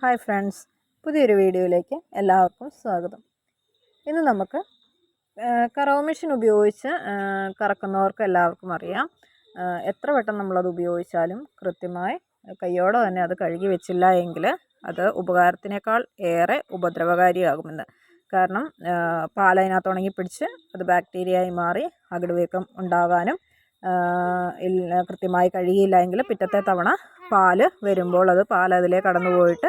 Hi friends പുതിയൊരു വീഡിയോയിലേക്ക് എല്ലാവർക്കും സ്വാഗതം. ഇന്ന് നമുക്ക് കറവ് മെഷീൻ ഉപയോഗിച്ച് കറക്കുന്നവർക്ക് എല്ലാവർക്കും അറിയാം. എത്ര വട്ടം നമ്മളത് ഉപയോഗിച്ചാലും കൃത്യമായി കയ്യോടെ തന്നെ അത് കഴുകി വെച്ചില്ല എങ്കിൽ അത് ഉപകാരത്തിനേക്കാൾ ഏറെ ഉപദ്രവകാരിയാകുമെന്ന്. കാരണം പാലതിനകത്ത് ഉണങ്ങി പിടിച്ച് അത് ബാക്ടീരിയയായി മാറി അകിടുവീക്കം ഉണ്ടാകാനും കൃത്യമായി കഴുകിയില്ല എങ്കിൽ പിറ്റത്തെ തവണ പാൽ വരുമ്പോൾ അത് പാൽ അതിലേ കടന്നു പോയിട്ട്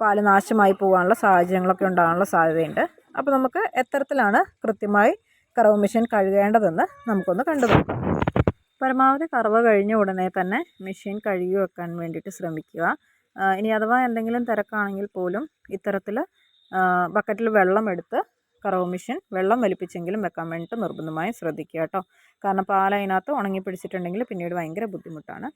പാൽ നാശമായി പോകാനുള്ള സാഹചര്യങ്ങളൊക്കെ ഉണ്ടാകാനുള്ള സാധ്യതയുണ്ട്. അപ്പോൾ നമുക്ക് എത്തരത്തിലാണ് കൃത്യമായി കറവ് മെഷീൻ കഴുകേണ്ടതെന്ന് നമുക്കൊന്ന് കണ്ടു നോക്കാം. പരമാവധി കറവ് കഴിഞ്ഞ ഉടനെ തന്നെ മെഷീൻ കഴുകി വെക്കാൻ വേണ്ടിയിട്ട് ശ്രമിക്കുക. ഇനി അഥവാ എന്തെങ്കിലും തിരക്കാണെങ്കിൽ പോലും ഇത്തരത്തിൽ ബക്കറ്റിൽ വെള്ളം എടുത്ത് കറവ് മെഷീൻ വെള്ളം വലിപ്പിച്ചെങ്കിലും വെക്കാൻ വേണ്ടിയിട്ട് നിർബന്ധമായും ശ്രദ്ധിക്കുക കേട്ടോ. കാരണം പാൽ അതിനകത്ത് ഉണങ്ങി പിടിച്ചിട്ടുണ്ടെങ്കിൽ പിന്നീട് ഭയങ്കര ബുദ്ധിമുട്ടാണ്.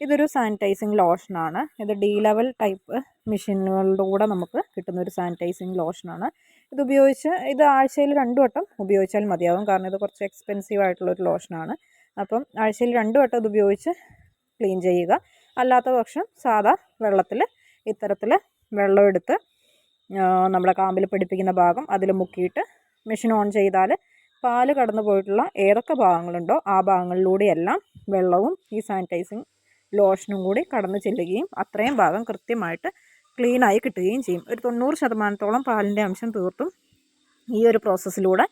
ഇതൊരു സാനിറ്റൈസിങ് ലോഷനാണ് ഇത് ഡി ലെവൽ ടൈപ്പ് മെഷീനുകളിലൂടെ നമുക്ക് കിട്ടുന്ന ഒരു സാനിറ്റൈസിങ് ലോഷനാണ് ഇത് ഉപയോഗിച്ച് ഇത് ആഴ്ചയിൽ രണ്ട് വട്ടം ഉപയോഗിച്ചാൽ മതിയാവും. കാരണം ഇത് കുറച്ച് എക്സ്പെൻസീവ് ആയിട്ടുള്ളൊരു ലോഷനാണ് അപ്പം ആഴ്ചയിൽ രണ്ട് വട്ടം ഇത് ഉപയോഗിച്ച് ക്ലീൻ ചെയ്യുക. അല്ലാത്ത പക്ഷം സാധാ വെള്ളത്തിൽ ഇത്തരത്തിൽ വെള്ളം എടുത്ത് ആ, നമ്മുടെ കാമ്പിൽ പിടിപ്പിക്കുന്ന ഭാഗം അതിൽ മുക്കിയിട്ട് മെഷീൻ ഓൺ ചെയ്താൽ പാൽ കടന്നു പോയിട്ടുള്ള ഏതൊക്കെ ഭാഗങ്ങളുണ്ടോ ആ ഭാഗങ്ങളിലൂടെയെല്ലാം വെള്ളവും ഈ സാനിറ്റൈസിങ് ലോഷനും കൂടി കടന്നു ചെല്ലുകയും അത്രയും ഭാഗം കൃത്യമായിട്ട് ക്ലീനായി കിട്ടുകയും ചെയ്യും. ഒരു തൊണ്ണൂറ് ശതമാനത്തോളം പാലിന്റെ അംശം തീർത്തും ഈ ഒരു പ്രോസസ്സിലൂടെ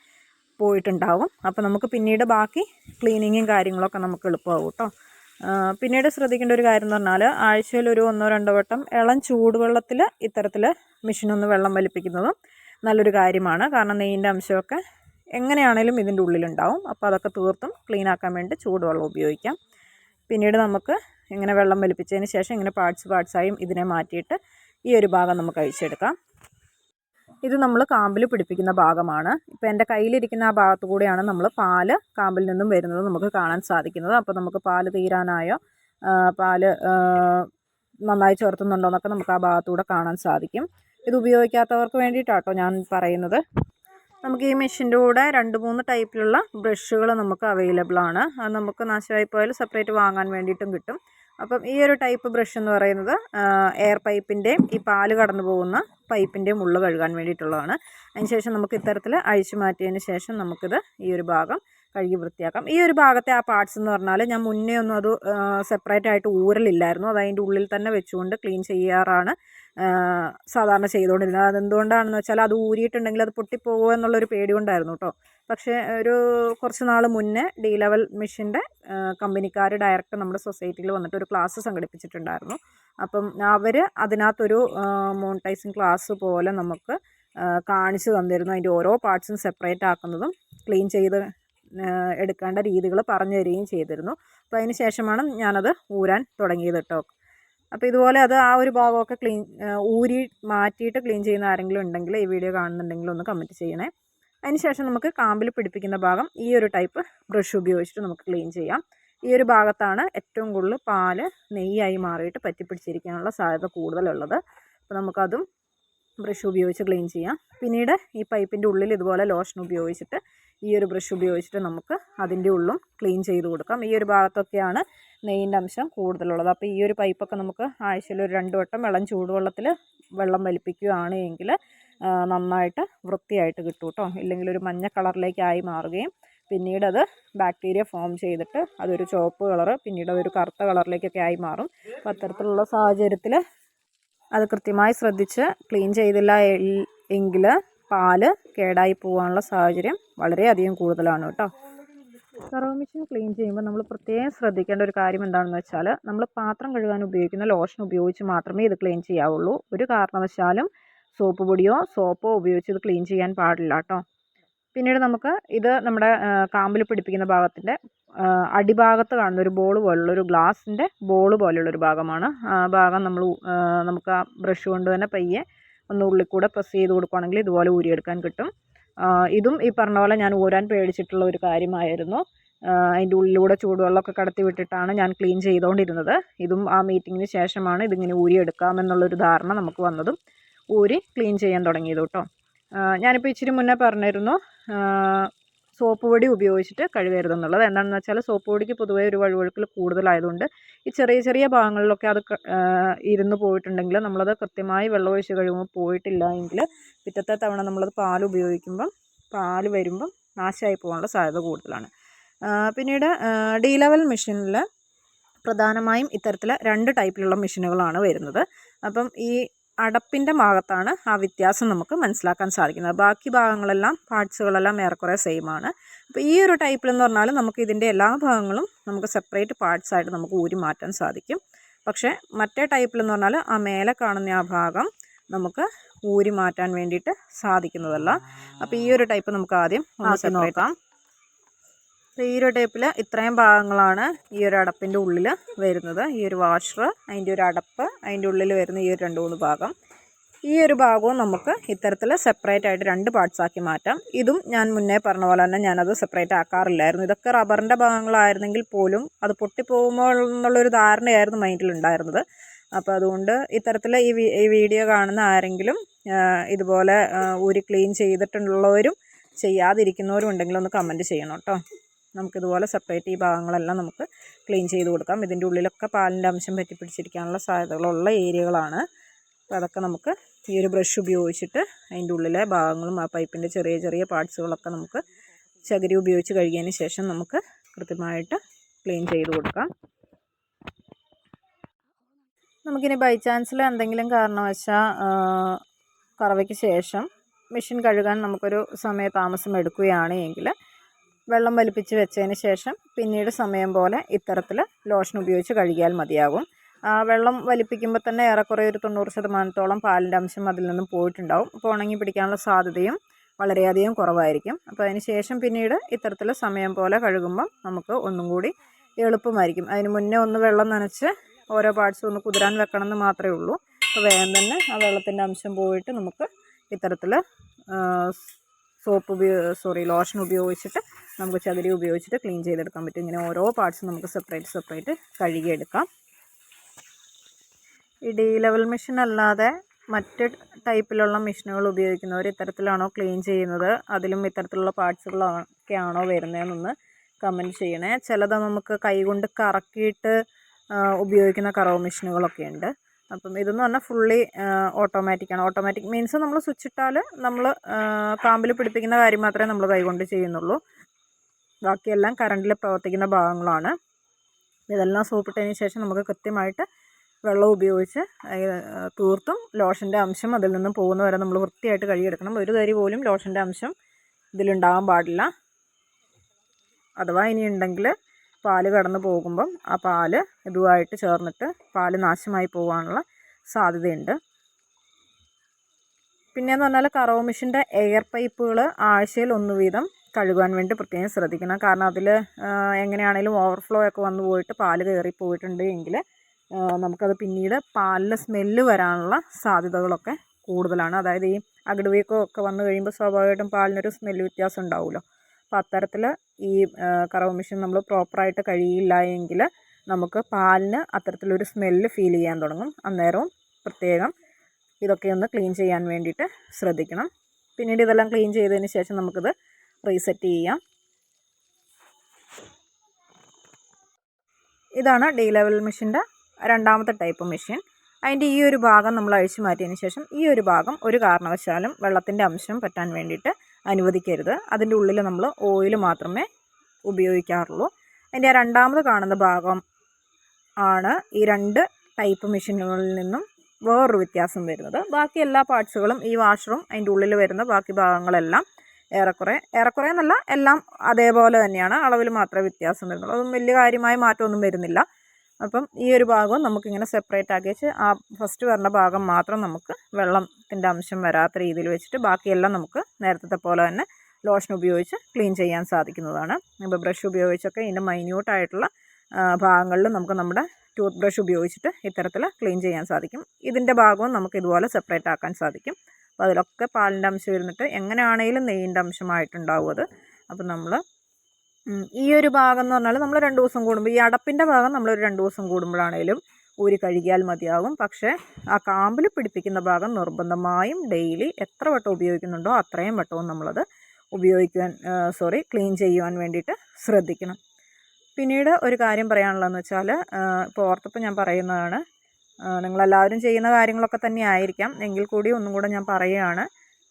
പോയിട്ടുണ്ടാവും. അപ്പോൾ നമുക്ക് പിന്നീട് ബാക്കി ക്ലീനിങ്ങും കാര്യങ്ങളൊക്കെ നമുക്ക് എളുപ്പമാകും കേട്ടോ പിന്നീട് ശ്രദ്ധിക്കേണ്ട ഒരു കാര്യം എന്ന് പറഞ്ഞാൽ ആഴ്ചയിൽ ഒരു ഒന്നോ രണ്ടോ വട്ടം ഇളം ചൂടുവെള്ളത്തിൽ ഇത്തരത്തിൽ മെഷീനൊന്ന് വെള്ളം വലിപ്പിക്കുന്നതും നല്ലൊരു കാര്യമാണ്. കാരണം നെയ്യിന്റെ അംശമൊക്കെ എങ്ങനെയാണേലും ഇതിന്റെ ഉള്ളിലുണ്ടാവും. അപ്പോൾ അതൊക്കെ തീർത്തും ക്ലീൻ ആക്കാൻ വേണ്ടി ചൂടുവെള്ളം ഉപയോഗിക്കാം. പിന്നീട് നമുക്ക് ഇങ്ങനെ വെള്ളം വലിപ്പിച്ചതിന് ശേഷം ഇങ്ങനെ പാർട്സ് പാർട്സായും ഇതിനെ മാറ്റിയിട്ട് ഈ ഒരു ഭാഗം നമുക്ക് അഴിച്ചെടുക്കാം. ഇത് നമ്മൾ കാമ്പിൽ പിടിപ്പിക്കുന്ന ഭാഗമാണ്. ഇപ്പോൾ എന്റെ കയ്യിലിരിക്കുന്ന ആ ഭാഗത്തു കൂടെയാണ് നമ്മൾ പാൽ കാമ്പിൽ നിന്നും വരുന്നത് നമുക്ക് കാണാൻ സാധിക്കുന്നത്. അപ്പോൾ നമുക്ക് പാൽ തീരാനായോ? പാൽ നന്നായി ചേർത്തുന്നുണ്ടോ എന്നൊക്കെ നമുക്ക് ആ ഭാഗത്തൂടെ കാണാൻ സാധിക്കും. ഇത് ഉപയോഗിക്കാത്തവർക്ക് വേണ്ടിയിട്ടാട്ടോ ഞാൻ പറയുന്നത്. നമുക്ക് ഈ മെഷീന്റെ കൂടെ രണ്ട് മൂന്ന് ടൈപ്പിലുള്ള ബ്രഷുകൾ നമുക്ക് അവൈലബിൾ ആണ്. അത് നമുക്ക് നാശമായി പോയാൽ സെപ്പറേറ്റ് വാങ്ങാൻ വേണ്ടിയിട്ടും കിട്ടും. അപ്പം ഈ ഒരു ടൈപ്പ് ബ്രഷ് എന്ന് പറയുന്നത് എയർ പൈപ്പിന്റെയും ഈ പാൽ കടന്നു പോകുന്ന പൈപ്പിന്റെയും ഉള്ളു കഴുകാൻ വേണ്ടിയിട്ടുള്ളതാണ്. അതിനുശേഷം നമുക്ക് ഇത്തരത്തിൽ അഴിച്ചു മാറ്റിയതിന് ശേഷം നമുക്കിത് ഈ ഒരു ഭാഗം കഴുകി വൃത്തിയാക്കാം. ഈ ഒരു ഭാഗത്തെ ആ പാർട്സ് എന്ന് പറഞ്ഞാൽ ഞാൻ മുന്നേ ഒന്നും അത് സെപ്പറേറ്റ് ആയിട്ട് ഊരലില്ലായിരുന്നു. അത് അതിന്റെ ഉള്ളിൽ തന്നെ വെച്ചുകൊണ്ട് ക്ലീൻ ചെയ്യാറാണ് സാധാരണ ചെയ്തുകൊണ്ടിരുന്നത് അതെന്തുകൊണ്ടാണെന്ന് വെച്ചാൽ അത് ഊരിയിട്ടുണ്ടെങ്കിൽ അത് പൊട്ടിപ്പോകുമോ എന്നുള്ളൊരു പേടി കൊണ്ടായിരുന്നു കേട്ടോ പക്ഷേ ഒരു കുറച്ച് നാൾ മുന്നേ ഡി ലെവൽ മെഷീന്റെ കമ്പനിക്കാർ ഡയറക്റ്റ് നമ്മുടെ സൊസൈറ്റിയിൽ വന്നിട്ട് ഒരു ക്ലാസ് സംഘടിപ്പിച്ചിട്ടുണ്ടായിരുന്നു. അപ്പം അവർ അതിനകത്തൊരു മോണിറ്റൈസിങ് ക്ലാസ് പോലെ നമുക്ക് കാണിച്ചു തന്നിരുന്നു. അതിന്റെ ഓരോ പാർട്സും സെപ്പറേറ്റ് ആക്കുന്നതും ക്ലീൻ ചെയ്ത് എടുക്കേണ്ട രീതികൾ പറഞ്ഞു തരികയും ചെയ്തിരുന്നു. അപ്പോൾ അതിന് ശേഷമാണ് ഞാനത് ഊരാൻ തുടങ്ങിയത് കേട്ടോ. അപ്പോൾ ഇതുപോലെ അത് ആ ഒരു ഭാഗമൊക്കെ ക്ലീൻ ഊരി മാറ്റിയിട്ട് ക്ലീൻ ചെയ്യുന്ന ആരെങ്കിലും ഉണ്ടെങ്കിൽ ഈ വീഡിയോ കാണുന്നുണ്ടെങ്കിൽ ഒന്ന് കമന്റ് ചെയ്യണേ. അതിന് ശേഷം നമുക്ക് കാമ്പിൽ പിടിപ്പിക്കുന്ന ഭാഗം ഈ ഒരു ടൈപ്പ് ബ്രഷ് ഉപയോഗിച്ചിട്ട് നമുക്ക് ക്ലീൻ ചെയ്യാം. ഈ ഒരു ഭാഗത്താണ് ഏറ്റവും കൂടുതൽ പാൽ നെയ്യായി മാറിയിട്ട് പറ്റിപ്പിടിച്ചിരിക്കാനുള്ള സാധ്യത കൂടുതലുള്ളത്. അപ്പോൾ നമുക്കതും ബ്രഷ് ഉപയോഗിച്ച് ക്ലീൻ ചെയ്യാം. പിന്നീട് ഈ പൈപ്പിന്റെ ഉള്ളിൽ ഇതുപോലെ ലോഷൻ ഉപയോഗിച്ചിട്ട് ഈ ഒരു ബ്രഷ് ഉപയോഗിച്ചിട്ട് നമുക്ക് അതിന്റെ ഉള്ളും ക്ലീൻ ചെയ്ത് കൊടുക്കാം. ഈ ഒരു ഭാഗത്തൊക്കെയാണ് നെയ്യിന്റെ അംശം കൂടുതലുള്ളത്. അപ്പോൾ ഈ ഒരു പൈപ്പൊക്കെ നമുക്ക് ആഴ്ചയിൽ ഒരു രണ്ട് വട്ടം വെള്ളം ചൂടുവെള്ളത്തിൽ വെള്ളം വലിപ്പിക്കുകയാണ് എങ്കിൽ നന്നായിട്ട് വൃത്തിയായിട്ട് കിട്ടും കേട്ടോ. ഇല്ലെങ്കിൽ ഒരു മഞ്ഞ കളറിലേക്കായി മാറുകയും പിന്നീട് അത് ബാക്ടീരിയ ഫോം ചെയ്തിട്ട് അതൊരു ചുവപ്പ് കളറ് പിന്നീട് അതൊരു കറുത്ത കളറിലേക്കൊക്കെ ആയി മാറും. അപ്പോൾ അത്തരത്തിലുള്ള സാഹചര്യത്തിൽ അത് കൃത്യമായി ശ്രദ്ധിച്ച് ക്ലീൻ ചെയ്തില്ല എങ്കിൽ പാൽ കേടായി പോകാനുള്ള സാഹചര്യം വളരെയധികം കൂടുതലാണ് കേട്ടോ. കറവ് മെഷീൻ ക്ലീൻ ചെയ്യുമ്പോൾ നമ്മൾ പ്രത്യേകം ശ്രദ്ധിക്കേണ്ട ഒരു കാര്യം എന്താണെന്ന് വെച്ചാൽ നമ്മൾ പാത്രം കഴുകാൻ ഉപയോഗിക്കുന്ന ലോഷൻ ഉപയോഗിച്ച് മാത്രമേ ഇത് ക്ലീൻ ചെയ്യാവുള്ളൂ. ഒരു കാരണവശാലും സോപ്പ് പൊടിയോ സോപ്പോ ഉപയോഗിച്ച് ഇത് ക്ലീൻ ചെയ്യാൻ പാടില്ല കേട്ടോ. പിന്നീട് നമുക്ക് ഇത് നമ്മുടെ കാമ്പിൽ പിടിപ്പിക്കുന്ന ഭാഗത്തിന്റെ അടിഭാഗത്ത് കാണുന്ന ഒരു ബോൾ പോലുള്ള ഒരു ഗ്ലാസിന്റെ ബോൾ പോലുള്ളൊരു ഭാഗമാണ്. ആ ഭാഗം നമ്മൾ നമുക്ക് ആ ബ്രഷ് കൊണ്ട് തന്നെ പയ്യെ ഒന്ന് ഉള്ളിൽ കൂടെ പ്രസ് ചെയ്ത് കൊടുക്കുകയാണെങ്കിൽ ഇതുപോലെ ഊരിയെടുക്കാൻ കിട്ടും. ഇതും ഈ പറഞ്ഞ പോലെ ഞാൻ ഊരാൻ പേടിച്ചിട്ടുള്ള ഒരു കാര്യമായിരുന്നു. അതിന്റെ ഉള്ളിലൂടെ ചൂടുവെള്ളമൊക്കെ കടത്തി വിട്ടിട്ടാണ് ഞാൻ ക്ലീൻ ചെയ്തുകൊണ്ടിരുന്നത്. ഇതും ആ മീറ്റിങ്ങിന് ശേഷമാണ് ഇതിങ്ങനെ ഊരിയെടുക്കാമെന്നുള്ളൊരു ധാരണ നമുക്ക് വന്നതും ഊരി ക്ലീൻ ചെയ്യാൻ തുടങ്ങിയത് കേട്ടോ. ഞാനിപ്പോൾ ഇച്ചിരി മുന്നേ പറഞ്ഞിരുന്നു സോപ്പ് പൊടി ഉപയോഗിച്ചിട്ട് കഴുകരുതെന്നുള്ളത്. എന്താണെന്ന് വെച്ചാൽ സോപ്പ് പൊടിക്ക് പൊതുവേ ഒരു വഴുവഴുക്കൽ കൂടുതലായതുകൊണ്ട് ഈ ചെറിയ ചെറിയ ഭാഗങ്ങളിലൊക്കെ അത് ഇരുന്ന് പോയിട്ടുണ്ടെങ്കിൽ നമ്മളത് കൃത്യമായി വെള്ളമൊഴിച്ച് കഴിയുമ്പോൾ പോയിട്ടില്ല എങ്കിൽ പിറ്റത്തെ തവണ നമ്മളത് പാൽ ഉപയോഗിക്കുമ്പം പാൽ വരുമ്പം നാശമായി പോകാനുള്ള സാധ്യത കൂടുതലാണ്. പിന്നീട് ഡി ലെവൽ മെഷീനിൽ പ്രധാനമായും ഇത്തരത്തിൽ രണ്ട് ടൈപ്പിലുള്ള മെഷീനുകളാണ് വരുന്നത്. അപ്പം ഈ അടപ്പിന്റെ ഭാഗത്താണ് ആ വ്യത്യാസം നമുക്ക് മനസ്സിലാക്കാൻ സാധിക്കുന്നത്. ബാക്കി ഭാഗങ്ങളെല്ലാം പാർട്സുകളെല്ലാം ഏറെക്കുറെ സെയിം ആണ്. അപ്പോൾ ഈ ഒരു ടൈപ്പിൽ എന്ന് പറഞ്ഞാൽ നമുക്ക് ഇതിന്റെ എല്ലാ ഭാഗങ്ങളും നമുക്ക് സെപ്പറേറ്റ് പാർട്സ് ആയിട്ട് നമുക്ക് ഊരി മാറ്റാൻ സാധിക്കും. പക്ഷേ മറ്റേ ടൈപ്പിൽ എന്ന് പറഞ്ഞാൽ ആ മേലെ കാണുന്ന ആ ഭാഗം നമുക്ക് ഊരി മാറ്റാൻ വേണ്ടിയിട്ട് സാധിക്കുന്നതല്ല. അപ്പോൾ ഈ ഒരു ടൈപ്പ് നമുക്ക് ആദ്യം ഒന്ന് നോക്കാം. അപ്പോൾ ഈ ഒരു ടൈപ്പിൽ ഇത്രയും ഭാഗങ്ങളാണ് ഈ ഒരു അടപ്പിന്റെ ഉള്ളിൽ വരുന്നത്. ഈ ഒരു വാഷർ അതിന്റെ ഒരു അടപ്പ് അതിന്റെ ഉള്ളിൽ വരുന്ന ഈ ഒരു രണ്ട് മൂന്ന് ഭാഗം. ഈ ഒരു ഭാഗവും നമുക്ക് ഇത്തരത്തിൽ സെപ്പറേറ്റ് ആയിട്ട് രണ്ട് പാർട്സ് ആക്കി മാറ്റാം. ഇതും ഞാൻ മുന്നേ പറഞ്ഞ പോലെ തന്നെ ഞാനത് സെപ്പറേറ്റ് ആക്കാറില്ലായിരുന്നു. ഇതൊക്കെ റബ്ബറിന്റെ ഭാഗങ്ങളായിരുന്നെങ്കിൽ പോലും അത് പൊട്ടിപ്പോകുമ്പോൾ എന്നുള്ളൊരു ധാരണയായിരുന്നു മൈൻഡിൽ ഉണ്ടായിരുന്നത്. അപ്പോൾ അതുകൊണ്ട് ഇത്തരത്തിൽ ഈ വീഡിയോ കാണുന്ന ആരെങ്കിലും ഇതുപോലെ ഊരി ക്ലീൻ ചെയ്തിട്ടുള്ളവരും ചെയ്യാതിരിക്കുന്നവരും ഉണ്ടെങ്കിൽ ഒന്ന് കമന്റ് ചെയ്യണം കേട്ടോ. നമുക്കിതുപോലെ സെപ്പറേറ്റ് ഈ ഭാഗങ്ങളെല്ലാം നമുക്ക് ക്ലീൻ ചെയ്ത് കൊടുക്കാം. ഇതിന്റെ ഉള്ളിലൊക്കെ പാലിന്റെ അംശം പറ്റിപ്പിടിച്ചിരിക്കാനുള്ള സാധ്യതകളുള്ള ഏരിയകളാണ്. അപ്പോൾ അതൊക്കെ നമുക്ക് ഈ ഒരു ബ്രഷ് ഉപയോഗിച്ചിട്ട് അതിന്റെ ഉള്ളിലെ ഭാഗങ്ങളും ആ പൈപ്പിന്റെ ചെറിയ ചെറിയ പാർട്സുകളൊക്കെ നമുക്ക് ചകിരി ഉപയോഗിച്ച് കഴുകിയതിന് ശേഷം നമുക്ക് കൃത്യമായിട്ട് ക്ലീൻ ചെയ്ത് കൊടുക്കാം. നമുക്കിനി ബൈ ചാൻസിൽ എന്തെങ്കിലും കാരണവശാൽ കറവയ്ക്ക് ശേഷം മെഷീൻ കഴുകാൻ നമുക്കൊരു സമയ താമസം എടുക്കുകയാണ് എങ്കിൽ വെള്ളം വലിപ്പിച്ച് വെച്ചതിന് ശേഷം പിന്നീട് സമയം പോലെ ഇത്തരത്തിൽ ലോഷൻ ഉപയോഗിച്ച് കഴുകിയാൽ മതിയാകും. വെള്ളം വലിപ്പിക്കുമ്പോൾ തന്നെ ഏറെക്കുറെ ഒരു തൊണ്ണൂറ് ശതമാനത്തോളം പാലിന്റെ അംശം അതിൽ നിന്നും പോയിട്ടുണ്ടാവും. അപ്പോൾ ഉണങ്ങി പിടിക്കാനുള്ള സാധ്യതയും വളരെയധികം കുറവായിരിക്കും. അപ്പോൾ അതിന് ശേഷം പിന്നീട് ഇത്തരത്തിൽ സമയം പോലെ കഴുകുമ്പം നമുക്ക് ഒന്നും കൂടി എളുപ്പമായിരിക്കും. അതിന് മുന്നേ ഒന്ന് വെള്ളം നനച്ച് ഓരോ പാർട്സും ഒന്ന് കുതിരാൻ വെക്കണം എന്ന് മാത്രമേ ഉള്ളൂ. അപ്പോൾ വേഗം തന്നെ ആ വെള്ളത്തിന്റെ അംശം പോയിട്ട് നമുക്ക് ഇത്തരത്തിൽ സോപ്പ് ഉപയോഗ സോറി ലോഷൻ ഉപയോഗിച്ചിട്ട് നമുക്ക് ചകിരി ഉപയോഗിച്ചിട്ട് ക്ലീൻ ചെയ്തെടുക്കാൻ പറ്റും. ഇങ്ങനെ ഓരോ പാർട്സും നമുക്ക് സെപ്പറേറ്റ് സെപ്പറേറ്റ് കഴുകിയെടുക്കാം. ഈ ഡി ലെവൽ മെഷീൻ അല്ലാതെ മറ്റ് ടൈപ്പിലുള്ള മെഷീനുകൾ ഉപയോഗിക്കുന്നവർ ഇത്തരത്തിലാണോ ക്ലീൻ ചെയ്യുന്നത്? അതിലും ഇത്തരത്തിലുള്ള പാർട്സുകളൊക്കെ ആണോ വരുന്നതെന്നൊന്ന് കമന്റ് ചെയ്യണേ. ചിലത് നമുക്ക് കൈകൊണ്ട് കറക്കിയിട്ട് ഉപയോഗിക്കുന്ന കറവ് മെഷീനുകളൊക്കെ ഉണ്ട്. അപ്പം ഇതെന്ന് പറഞ്ഞാൽ ഫുള്ളി ഓട്ടോമാറ്റിക്കാണ് ഓട്ടോമാറ്റിക് മീൻസ് നമ്മൾ സ്വിച്ച് ഇട്ടാൽ നമ്മൾ പാമ്പിൽ പിടിപ്പിക്കുന്ന കാര്യം മാത്രമേ നമ്മൾ കൈകൊണ്ട് ചെയ്യുന്നുള്ളൂ. ബാക്കിയെല്ലാം കറണ്ടിൽ പ്രവർത്തിക്കുന്ന ഭാഗങ്ങളാണ്. ഇതെല്ലാം സോപ്പിട്ടതിന് ശേഷം നമുക്ക് കൃത്യമായിട്ട് വെള്ളം ഉപയോഗിച്ച് തീർത്തും ലോഷന്റെ അംശം അതിൽ നിന്നും പോകുന്ന വരെ നമ്മൾ വൃത്തിയായിട്ട് കഴുകിയെടുക്കണം. ഒരു തരി പോലും ലോഷന്റെ അംശം ഇതിലുണ്ടാകാൻ പാടില്ല. അഥവാ ഇനി ഉണ്ടെങ്കിൽ പാൽ കടന്നു പോകുമ്പം ആ പാൽ ഇതുമായിട്ട് ചേർന്നിട്ട് പാൽ നാശമായി പോകാനുള്ള സാധ്യതയുണ്ട്. പിന്നെയെന്ന് പറഞ്ഞാൽ കറവ് മെഷീന്റെ എയർ പൈപ്പുകൾ ആഴ്ചയിൽ ഒന്ന് വീതം കഴുകാൻ വേണ്ടി പ്രത്യേകം ശ്രദ്ധിക്കണം. കാരണം അതിൽ എങ്ങനെയാണെങ്കിലും ഓവർഫ്ലോ ഒക്കെ വന്നു പോയിട്ട് പാൽ കയറി പോയിട്ടുണ്ട് എങ്കിൽ നമുക്കത് പിന്നീട് പാലിൽ സ്മെല്ല് വരാനുള്ള സാധ്യതകളൊക്കെ കൂടുതലാണ്. അതായത് ഈ അകിട് വീക്കം ഒക്കെ വന്നു കഴിയുമ്പോൾ സ്വാഭാവികമായിട്ടും പാലിനൊരു സ്മെല്ല് വ്യത്യാസം ഉണ്ടാവുമല്ലോ അപ്പോൾ അത്തരത്തിൽ ഈ കറവ് മെഷീൻ നമ്മൾ പ്രോപ്പറായിട്ട് കഴിയില്ല എങ്കിൽ നമുക്ക് പാലിന് അത്തരത്തിലൊരു സ്മെല്ല് ഫീൽ ചെയ്യാൻ തുടങ്ങും. അന്നേരവും പ്രത്യേകം ഇതൊക്കെ ഒന്ന് ക്ലീൻ ചെയ്യാൻ വേണ്ടിയിട്ട് ശ്രദ്ധിക്കണം. പിന്നീട് ഇതെല്ലാം ക്ലീൻ ചെയ്തതിന് ശേഷം നമുക്കിത് റീസെറ്റ് ചെയ്യാം. ഇതാണ് ഡി ലെവൽ മെഷീന്റെ രണ്ടാമത്തെ ടൈപ്പ് മെഷീൻ അതിന്റെ ഈ ഒരു ഭാഗം നമ്മൾ അഴിച്ചു മാറ്റിയതിന് ശേഷം ഈ ഒരു ഭാഗം ഒരു കാരണവശാലും വെള്ളത്തിന്റെ അംശം പറ്റാൻ വേണ്ടിയിട്ട് അനുവദിക്കരുത്. അതിന്റെ ഉള്ളിൽ നമ്മൾ ഓയിൽ മാത്രമേ ഉപയോഗിക്കാറുള്ളൂ. അതിന്റെ ആ രണ്ടാമത് കാണുന്ന ഭാഗം ആണ് ഈ രണ്ട് ടൈപ്പ് മെഷീനുകളിൽ നിന്നും വേറൊരു വ്യത്യാസം വരുന്നത്. ബാക്കി എല്ലാ പാർട്സുകളും ഈ വാഷറും അതിന്റെ ഉള്ളിൽ വരുന്ന ബാക്കി ഭാഗങ്ങളെല്ലാം ഏറെക്കുറെ ഏറെക്കുറെ എന്നല്ല എല്ലാം അതേപോലെ തന്നെയാണ്. അളവിൽ മാത്രമേ വ്യത്യാസം വരുന്നുള്ളൂ. അതൊന്നും വലിയ കാര്യമായ മാറ്റമൊന്നും വരുന്നില്ല. അപ്പം ഈ ഒരു ഭാഗവും നമുക്കിങ്ങനെ സെപ്പറേറ്റ് ആക്കി വെച്ച് ആ ഫസ്റ്റ് വരുന്ന ഭാഗം മാത്രം നമുക്ക് വെള്ളത്തിന്റെ അംശം വരാത്ത രീതിയിൽ വെച്ചിട്ട് ബാക്കിയെല്ലാം നമുക്ക് നേരത്തെ പോലെ തന്നെ ലോഷൻ ഉപയോഗിച്ച് ക്ലീൻ ചെയ്യാൻ സാധിക്കുന്നതാണ്. ഇപ്പോൾ ബ്രഷ് ഉപയോഗിച്ചൊക്കെ ഇതിന്റെ മൈന്യൂട്ടായിട്ടുള്ള ഭാഗങ്ങളിൽ നമുക്ക് നമ്മുടെ ടൂത്ത് ബ്രഷ് ഉപയോഗിച്ചിട്ട് ഇത്തരത്തിൽ ക്ലീൻ ചെയ്യാൻ സാധിക്കും. ഇതിന്റെ ഭാഗവും നമുക്ക് ഇതുപോലെ സെപ്പറേറ്റ് ആക്കാൻ സാധിക്കും. അപ്പോൾ അതിലൊക്കെ പാലിന്റെ അംശം ഇരുന്നിട്ട് എങ്ങനെയാണെങ്കിലും നെയ്യിന്റെ അംശമായിട്ടുണ്ടാവും അത്. അപ്പം നമ്മൾ ഈ ഒരു ഭാഗം എന്ന് പറഞ്ഞാൽ നമ്മൾ രണ്ട് ദിവസം കൂടുമ്പോൾ ഈ അടപ്പിന്റെ ഭാഗം നമ്മൾ ഒരു രണ്ട് ദിവസം കൂടുമ്പോഴാണേലും ഊരി കഴുകിയാൽ മതിയാകും. പക്ഷേ ആ കാമ്പിൽ പിടിപ്പിക്കുന്ന ഭാഗം നിർബന്ധമായും ഡെയിലി എത്ര വട്ടം ഉപയോഗിക്കുന്നുണ്ടോ അത്രയും വട്ടവും നമ്മളത് ഉപയോഗിക്കുവാൻ സോറി ക്ലീൻ ചെയ്യുവാൻ വേണ്ടിയിട്ട് ശ്രദ്ധിക്കണം. പിന്നീട് ഒരു കാര്യം പറയാനുള്ളതെന്ന് വെച്ചാൽ ഇപ്പോൾ ഓർത്തപ്പോൾ ഞാൻ പറയുന്നതാണ് നിങ്ങളെല്ലാവരും ചെയ്യുന്ന കാര്യങ്ങളൊക്കെ തന്നെ ആയിരിക്കാം എങ്കിൽ കൂടി ഒന്നും കൂടെ ഞാൻ പറയുകയാണ്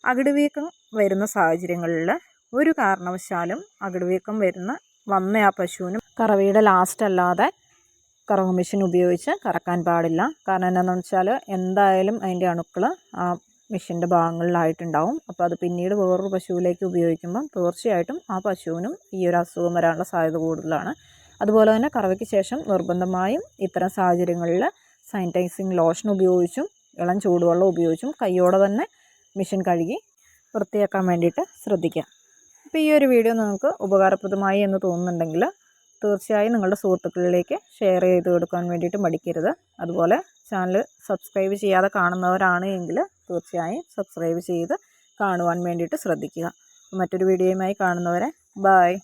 അകിട് വീക്കം വരുന്ന സാഹചര്യങ്ങളിൽ ഒരു കാരണവശാലും അകിടുവീക്കം വരുന്ന വന്ന ആ പശുവിനും കറവയുടെ ലാസ്റ്റ് അല്ലാതെ കറവ മെഷീൻ ഉപയോഗിച്ച് കറക്കാൻ പാടില്ല. കാരണം എന്താണെന്ന് വെച്ചാൽ എന്തായാലും അതിന്റെ അണുക്കൾ ആ മെഷീന്റെ ഭാഗങ്ങളിലായിട്ടുണ്ടാവും. അപ്പോൾ അത് പിന്നീട് വേറൊരു പശുവിലേക്ക് ഉപയോഗിക്കുമ്പം തീർച്ചയായിട്ടും ആ പശുവിനും ഈ ഒരു അസുഖം വരാനുള്ള സാധ്യത കൂടുതലാണ്. അതുപോലെ തന്നെ കറവയ്ക്ക് ശേഷം നിർബന്ധമായും ഇത്തരം സാഹചര്യങ്ങളിൽ സാനിറ്റൈസിങ് ലോഷൻ ഉപയോഗിച്ചും ഇളം ചൂടുവെള്ളം ഉപയോഗിച്ചും കൈയോടെ തന്നെ മെഷീൻ കഴുകി വൃത്തിയാക്കാൻ വേണ്ടിയിട്ട് ശ്രദ്ധിക്കുക. അപ്പോൾ ഈ ഒരു വീഡിയോ നിങ്ങൾക്ക് ഉപകാരപ്രദമായി എന്ന് തോന്നുന്നുണ്ടെങ്കിൽ തീർച്ചയായും നിങ്ങളുടെ സുഹൃത്തുക്കളിലേക്ക് ഷെയർ ചെയ്ത് കൊടുക്കാൻ വേണ്ടിയിട്ട് മടിക്കരുത്. അതുപോലെ ചാനൽ സബ്സ്ക്രൈബ് ചെയ്യാതെ കാണുന്നവരാണ് എങ്കിൽ തീർച്ചയായും സബ്സ്ക്രൈബ് ചെയ്ത് കാണുവാൻ വേണ്ടിയിട്ട് ശ്രദ്ധിക്കുക. മറ്റൊരു വീഡിയോയുമായി കാണുന്നവരെ ബായ്